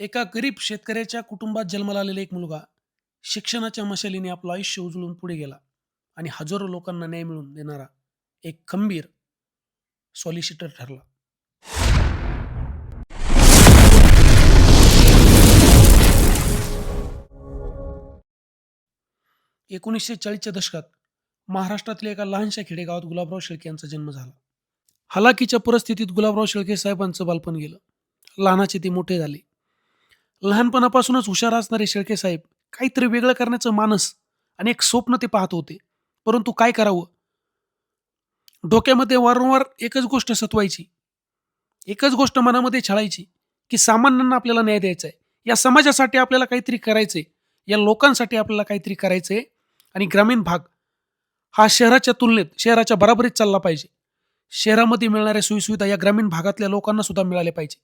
एका गरीब शेतकऱ्याच्या कुटुंबात जन्माला आलेला एक मुलगा शिक्षणाच्या मशालीने आपलं आयुष्य उजळून पुढे गेला आणि हजारो लोकांना न्याय मिळवून देणारा एक खंबीर सॉलिसिटर ठरला. एकोणीसशे चाळीसच्या दशकात महाराष्ट्रातल्या एका लहानशा खेडेगावात गुलाबराव शेळके यांचा जन्म झाला. हालाकीच्या परिस्थितीत गुलाबराव शेळके साहेबांचं बालपण गेलं. लहानाचे ते मोठे झाले. लहानपणापासूनच हुशार असणारे शेळके साहेब काहीतरी वेगळं करण्याचं मानस आणि एक स्वप्न ते पाहत होते. परंतु काय करावं? डोक्यामध्ये वारंवार एकच गोष्ट सतवायची. एकच गोष्ट मनामध्ये छळायची की सामान्यांना आपल्याला न्याय द्यायचा आहे या समाजासाठी आपल्याला काहीतरी करायचंय. या लोकांसाठी आपल्याला काहीतरी करायचंय. आणि ग्रामीण भाग हा शहराच्या तुलनेत शहराच्या बराबरीत चालला पाहिजे. शहरामध्ये मिळणाऱ्या सोयीसुविधा या ग्रामीण भागातल्या लोकांना सुद्धा मिळाल्या पाहिजे.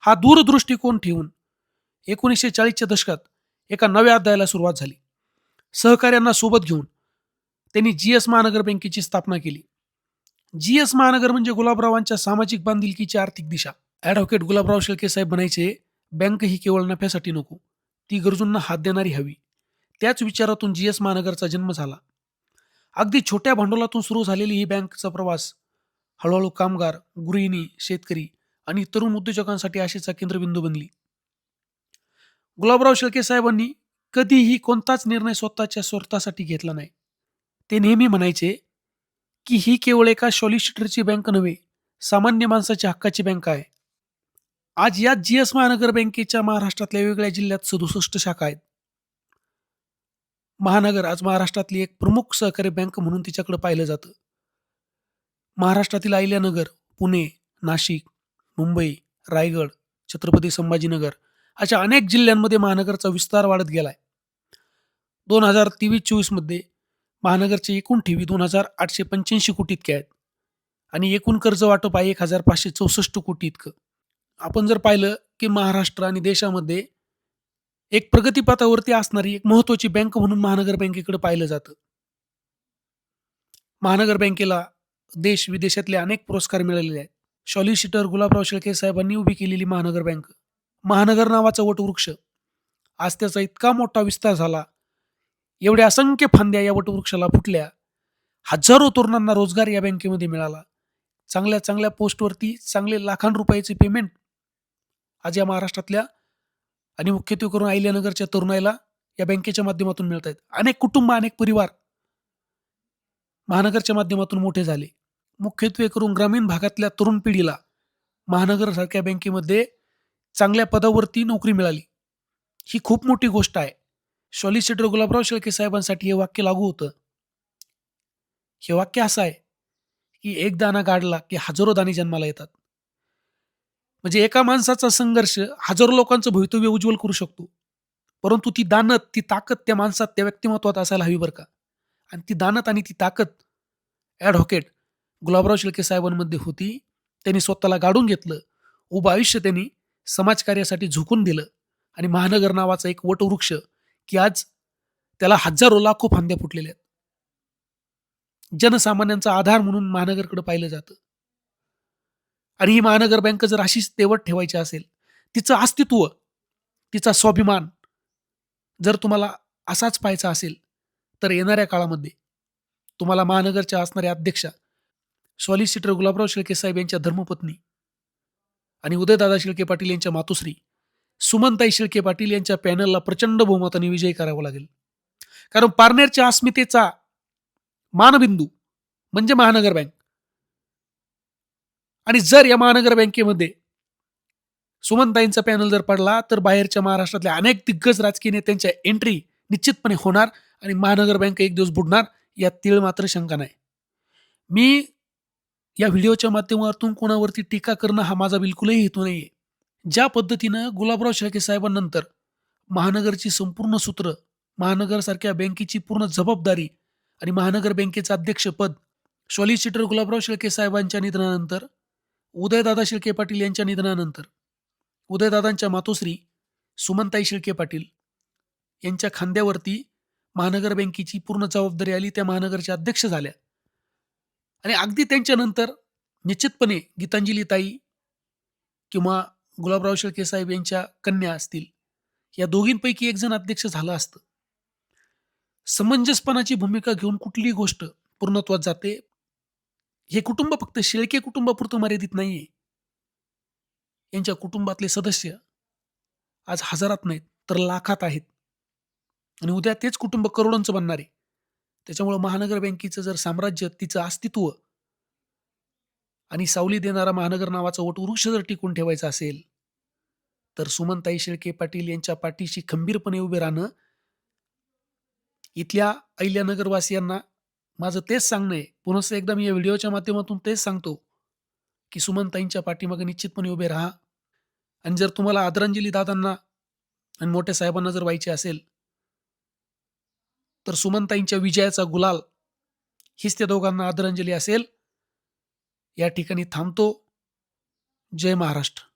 हा दूरदृष्टिकोन ठेवून एकोणीसशे चाळीसच्या दशकात एका नव्या अध्यायाला सुरुवात झाली. सहकार्यांना सोबत घेऊन त्यांनी जी एस महानगर बँकेची स्थापना केली. जी एस महानगर म्हणजे गुलाबरावांच्या सामाजिक बांधिलकीची आर्थिक दिशा. ॲडव्होकेट गुलाबराव शेळके साहेब म्हणायचे बँक ही केवळ नफ्यासाठी नको ती गरजूंना हात देणारी हवी. त्याच विचारातून जी एस महानगरचा जन्म झाला. अगदी छोट्या भांडवलातून सुरू झालेली ही बँकचा प्रवास हळूहळू कामगार गृहिणी शेतकरी आणि तरुण उद्योजकांसाठी आशेचा केंद्रबिंदू बनली. गुलाबराव शेळके साहेबांनी कधीही कोणताच निर्णय स्वतःच्या स्वार्थासाठी घेतला नाही. ते नेहमी म्हणायचे की ही केवळ एका सॉलिसिटरची बँक नव्हे सामान्य माणसाच्या हक्काची बँक आहे. आज या जी एस महानगर बँकेच्या महाराष्ट्रातल्या वेगवेगळ्या जिल्ह्यात सदुसष्ट शाखा आहेत. महानगर आज महाराष्ट्रातली एक प्रमुख सहकारी बँक म्हणून तिच्याकडे पाहिलं जातं. महाराष्ट्रातील अहिल्यानगर पुणे नाशिक मुंबई रायगड छत्रपती संभाजीनगर अशा अनेक जिल्ह्यांमध्ये महानगरचा विस्तार वाढत गेला आहे दोन हजार तेवीस चोवीसमध्ये महानगरची एकूण ठेवी दोन हजार आठशे पंच्याऐंशी कोटी इतक्या आहेत आणि एकूण कर्ज वाटप आहे एक हजार पाचशे चौसष्ट कोटी इतकं. आपण जर पाहिलं की महाराष्ट्र आणि देशामध्ये एक प्रगतीपथावरती असणारी एक महत्त्वाची बँक म्हणून महानगर बँकेकडे पाहिलं जातं. महानगर बँकेला देश विदेशातले अनेक पुरस्कार मिळालेले आहेत. सॉलिसिटर गुलाबराव शेळके साहेबांनी उभी केलेली महानगर बँक महानगर नावाचा वटवृक्ष. आज त्याचा इतका मोठा विस्तार झाला. एवढ्या असंख्य फांद्या या वटवृक्षाला फुटल्या. हजारो तरुणांना रोजगार या बँकेमध्ये मिळाला. चांगल्या चांगल्या पोस्टवरती चांगले लाखां रुपयाचे पेमेंट आज या महाराष्ट्रातल्या आणि मुख्यत्वे करून अहिल्यानगरच्या तरुणाईला या बँकेच्या माध्यमातून मिळत आहेत अनेक कुटुंब अनेक परिवार महानगरच्या माध्यमातून मोठे झाले. मुख्यत्वे करून ग्रामीण भागातल्या तरुण पिढीला महानगरसारख्या बँकेमध्ये चांगल्या पदावरती नोकरी मिळाली. ही खूप मोठी गोष्ट आहे. सॉलिसिटर गुलाबराव शेळके साहेबांसाठी हे वाक्य लागू होतं. हे वाक्य असं आहे की एक दाना गाडला की हजारो दाणे जन्माला येतात. म्हणजे एका माणसाचा संघर्ष हजारो लोकांचं भवितव्य उज्ज्वल करू शकतो. परंतु ती दानत ती ताकद त्या माणसात त्या व्यक्तिमत्वात असायला हवी बरं का? आणि ती दानत आणि ती ताकद ॲडव्होकेट गुलाबराव शेळके साहेबांमध्ये होती. त्यांनी स्वतःला गाडून घेतलं. उभं आयुष्य त्यांनी समाजकार्यासाठी झुकून दिलं. आणि महानगर नावाचा एक वटवृक्ष की आज त्याला हजारो लाखो फांद्या फुटलेल्या आहेत. जनसामान्यांचा आधार म्हणून महानगरकडे पाहिलं जातं. आणि ही महानगर बँक जर अशीच तेवट ठेवायची असेल तिचं अस्तित्व तिचा स्वाभिमान जर तुम्हाला असाच पाहायचा असेल तर येणाऱ्या काळामध्ये तुम्हाला महानगरच्या असणाऱ्या अध्यक्षा सॉलिसिटर गुलाबराव शेळके साहेब यांच्या धर्मपत्नी आणि उदयदादा शिळके पाटील यांच्या मातोश्री सुमनताई शिळके पाटील यांच्या पॅनलला प्रचंड बहुमताने विजयी करावा लागेल. कारण पारनेरच्या अस्मितेचा मानबिंदू म्हणजे महानगर बँक. आणि जर या महानगर बँकेमध्ये सुमनताईंचा पॅनल जर पडला तर बाहेरच्या महाराष्ट्रातल्या अनेक दिग्गज राजकीय नेत्यांच्या एंट्री निश्चितपणे होणार आणि महानगर बँक एक दिवस बुडणार यात तीळ मात्र शंका नाही. मी या व्हिडिओच्या माध्यमातून कोणावरती टीका करणं हा माझा बिलकुलही हेतू नाहीये. ज्या पद्धतीनं गुलाबराव शेळके साहेबांनंतर महानगरची संपूर्ण सूत्र महानगरसारख्या बँकेची पूर्ण जबाबदारी आणि महानगर बँकेचं अध्यक्षपद सॉलिसिटर गुलाबराव शेळके साहेबांच्या निधनानंतर उदयदादा शेळके पाटील यांच्या निधनानंतर उदयदादांच्या मातोश्री सुमनताई शेळके पाटील यांच्या खांद्यावरती महानगर बँकेची पूर्ण जबाबदारी आली त्या महानगरच्या अध्यक्ष झाल्या. आणि अगदी त्यांच्यानंतर निश्चितपणे गीतांजली ताई किंवा गुलाबराव शेळके साहेब यांच्या कन्या असतील या दोघींपैकी एक जण अध्यक्ष झालं असतं. समंजसपणाची भूमिका घेऊन कुठलीही गोष्ट पूर्णत्वात जाते. हे कुटुंब फक्त शेळके कुटुंबापुरतं मर्यादित नाहीये. यांच्या कुटुंबातले सदस्य आज हजारात नाहीत तर लाखात आहेत. आणि उद्या तेच कुटुंब करोडोंचं बनणार आहे. त्याच्यामुळं महानगर बँकेचं जर साम्राज्य तिचं अस्तित्व आणि सावली देणारा महानगर नावाचा वटवृक्ष जर टिकून ठेवायचा असेल तर सुमनताई शेळके पाटील यांच्या पाठीशी खंबीरपणे उभे राहणं इथल्या अहिल्यानगरवासियांना माझं तेच सांगणं आहे. पुन्हा एकदा मी या व्हिडिओच्या माध्यमातून तेच सांगतो की सुमनताईंच्या पाठीमागे निश्चितपणे उभे राहा. आणि जर तुम्हाला आदरांजली दादांना आणि मोठ्या साहेबांना जर व्हायची असेल तर सुमनताईंच्या विजयाचा गुलाल. हीच त्या दोघांना आदरांजली असेल. या ठिकाणी थांबतो. जय महाराष्ट्र.